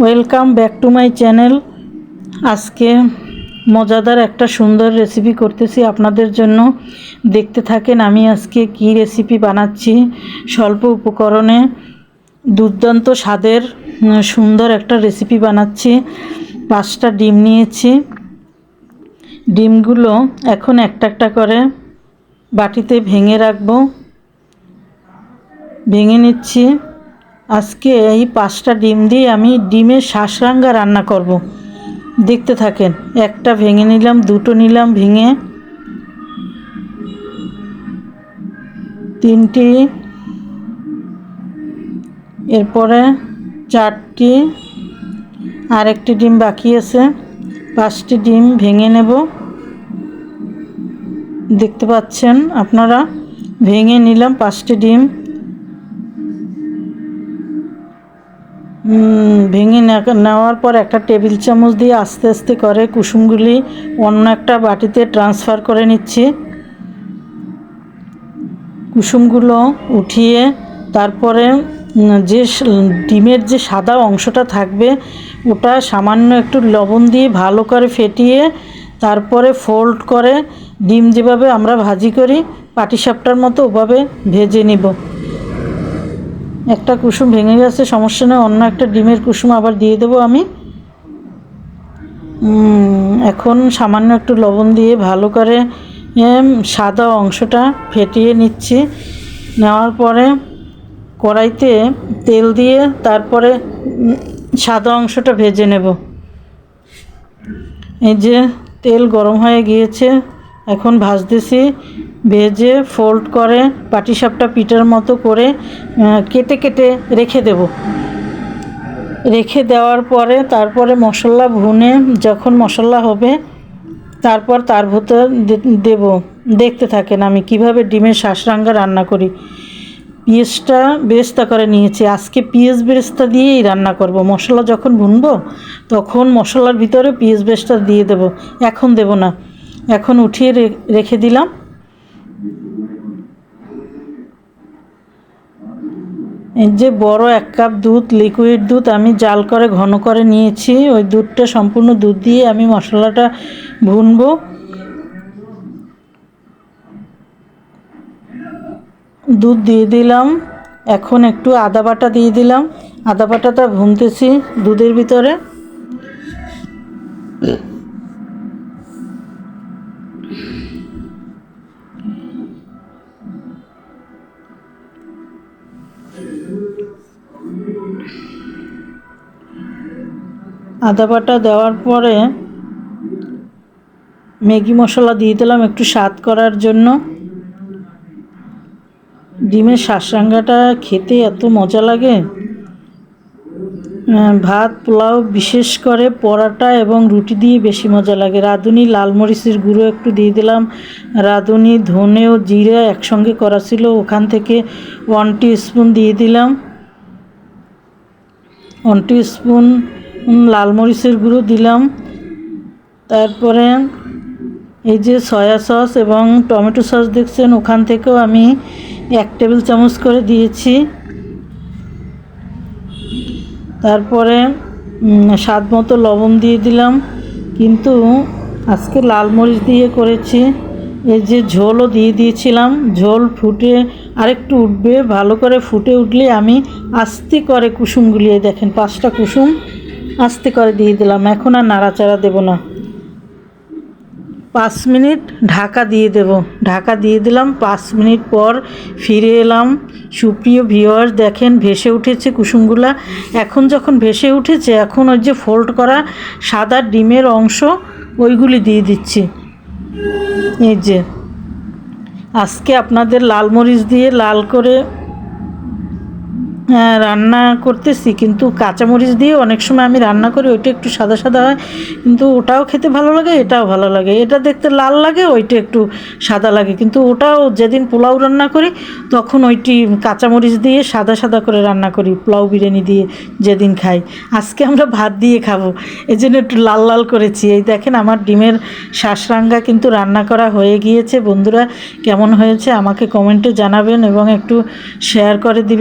Welcome back to my channel আজকে মজাদার একটা সুন্দর রেসিপি করতেছি আপনাদের জন্য। দেখতে থাকেন আমি আজকে কি রেসিপি বানাচ্ছি। স্বল্প উপকরণে দুর্দান্ত স্বাদের সুন্দর একটা রেসিপি বানাচ্ছি। পাঁচটা ডিম নিয়েছি। ডিমগুলো এখন একটা একটা করে বাটিতে ভেঙে রাখব। ভেঙে নিচ্ছি। আজকে এই পাঁচটা ডিম দিয়ে আমি ডিমের শাঁসরাঙ্গা রান্না করব। দেখতে থাকেন, একটা ভেঙে নিলাম, দুটো নিলাম, ভেঙে তিনটি, এরপরে চারটি আর একটি ডিম বাকি আছে, পাঁচটি ডিম ভেঙে নেব দেখতে পাচ্ছেন আপনারা, ভেঙে নিলাম পাঁচটি ডিম ভেঙে নেওয়ার পর একটা টেবিল চামচ দিয়ে আস্তে আস্তে করে কুসুমগুলি অন্য একটা বাটিতে ট্রান্সফার করে নিচ্ছি। কুসুমগুলো উঠিয়ে তারপরে যে ডিমের যে সাদা অংশটা থাকবে, ওটা সামান্য একটু লবণ দিয়ে ভালো করে ফেটিয়ে তারপরে ফোল্ড করে ডিম যেভাবে আমরা ভাজি করি, পাটিসাপটার মতো ওভাবে ভেজে নিব। একটা কুসুম ভেঙে গেছে, সমস্যা নেই, অন্য একটা ডিমের কুসুম আবার দিয়ে দেবো আমি। এখন সামান্য একটু লবণ দিয়ে ভালো করে সাদা অংশটা ফেটিয়ে নিচ্ছি। নেওয়ার পরে কড়াইতে তেল দিয়ে তারপরে সাদা অংশটা ভেজে নেব। এই যে তেল গরম হয়ে গিয়েছে, এখন ভাজতেছি। ভেজে ফোল্ড করে পাটিসাপটা পিঠার মতো করে কেটে কেটে রেখে দেব। রেখে দেওয়ার পরে তারপরে মশলা ভুনে যখন মশলা হবে, তারপর তার ভিতর দেব। দেখতে থাকেন আমি কীভাবে ডিমের শাঁসরাঙ্গা রান্না করি। পেঁয়াজটা বেরেস্তা করে নিয়েছি। আজকে পেঁয়াজ বেরেস্তা দিয়েই রান্না করব। মশলা যখন ভুনবো, তখন মশলার ভিতরে পেঁয়াজ বেরেস্তা দিয়ে দেব। এখন দেব না। এখন উঠিয়ে রেখে দিলাম। এই যে বড় এক কাপ দুধ লিকুইড দুধ আমি জাল করে, ঘন করে নিয়েছি। ওই দুধটা সম্পূর্ণ দুধ দিয়ে আমি মশলাটা ভুনবো। দুধ দিয়ে দিলাম। এখন একটু আদা বাটা দিয়ে দিলাম। আদা বাটাটা ভুনতেছি দুধের ভিতরে। আদা বাটা দেওয়ার পরে ম্যাগি মশলা দিয়ে দিলাম একটু স্বাদ করার জন্য। ডিমের শাঁসরাঙ্গাটা খেতে এত মজা লাগে। ভাত, পোলাও বিশেষ করে পরাটা এবং রুটি দিয়ে বেশি মজা লাগে। রাঁধুনি, লাল মরিচের গুঁড়ো একটু দিয়ে দিলাম। রাঁধুনি, ধনে ও জিরে একসঙ্গে করা ছিল। ওখান থেকে ওয়ান টি স্পুন দিয়ে দিলাম। ওয়ান স্পুন লাল মরিচের গুঁড়ো দিলাম। তারপরে এই যে সয়া সস এবং টমেটো সস দেখছেন, ওখান থেকেও আমি এক টেবিল চামচ করে দিয়েছি। তারপরে স্বাদ মতো লবণ দিয়ে দিলাম। কিন্তু আজকে লাল মরিচ দিয়ে করেছি। এই যে ঝোলও দিয়ে দিয়েছিলাম। ঝোল ফুটে আরেকটু উঠবে। ভালো করে ফুটে উঠলে আমি আস্তে করে কুসুম গুলিয়ে দেখেন, পাঁচটা কুসুম। আস্তে করে দিয়ে দিলাম। এখন আর নাড়াচাড়া দেবো না। পাঁচ মিনিট ঢাকা দিয়ে দেব। ঢাকা দিয়ে দিলাম। পাঁচ মিনিট পর ফিরে এলাম। সুপ্রিয় ভিওয়ার দেখেন ভেসে উঠেছে কুসুমগুলা। এখন যখন ভেসে উঠেছে, এখন ওই যে ফোল্ড করা সাদা ডিমের অংশ, ওইগুলি দিয়ে দিচ্ছি। এই যে, আজকে আপনাদের লাল মরিচ দিয়ে লাল করে রান্না করতেছি, কিন্তু কাঁচামরিচ দিয়ে অনেক সময় আমি রান্না করি, ওইটা একটু সাদা সাদা হয়, কিন্তু ওটাও খেতে ভালো লাগে, এটাও ভালো লাগে। এটা দেখতে লাল লাগে, ওইটা একটু সাদা লাগে, কিন্তু ওটাও যেদিন পোলাও রান্না করি, তখন ওইটি কাঁচামরিচ দিয়ে সাদা সাদা করে রান্না করি, পোলাও বিরিয়ানি দিয়ে যেদিন খাই। আজকে আমরা ভাত দিয়ে খাব এই জন্য একটু লাল লাল করেছি। এই দেখেন, আমার ডিমের শাঁসরাঙ্গা কিন্তু রান্না করা হয়ে গিয়েছে। বন্ধুরা, কেমন হয়েছে আমাকে কমেন্টে জানাবেন এবং একটু শেয়ার করে দিবেন।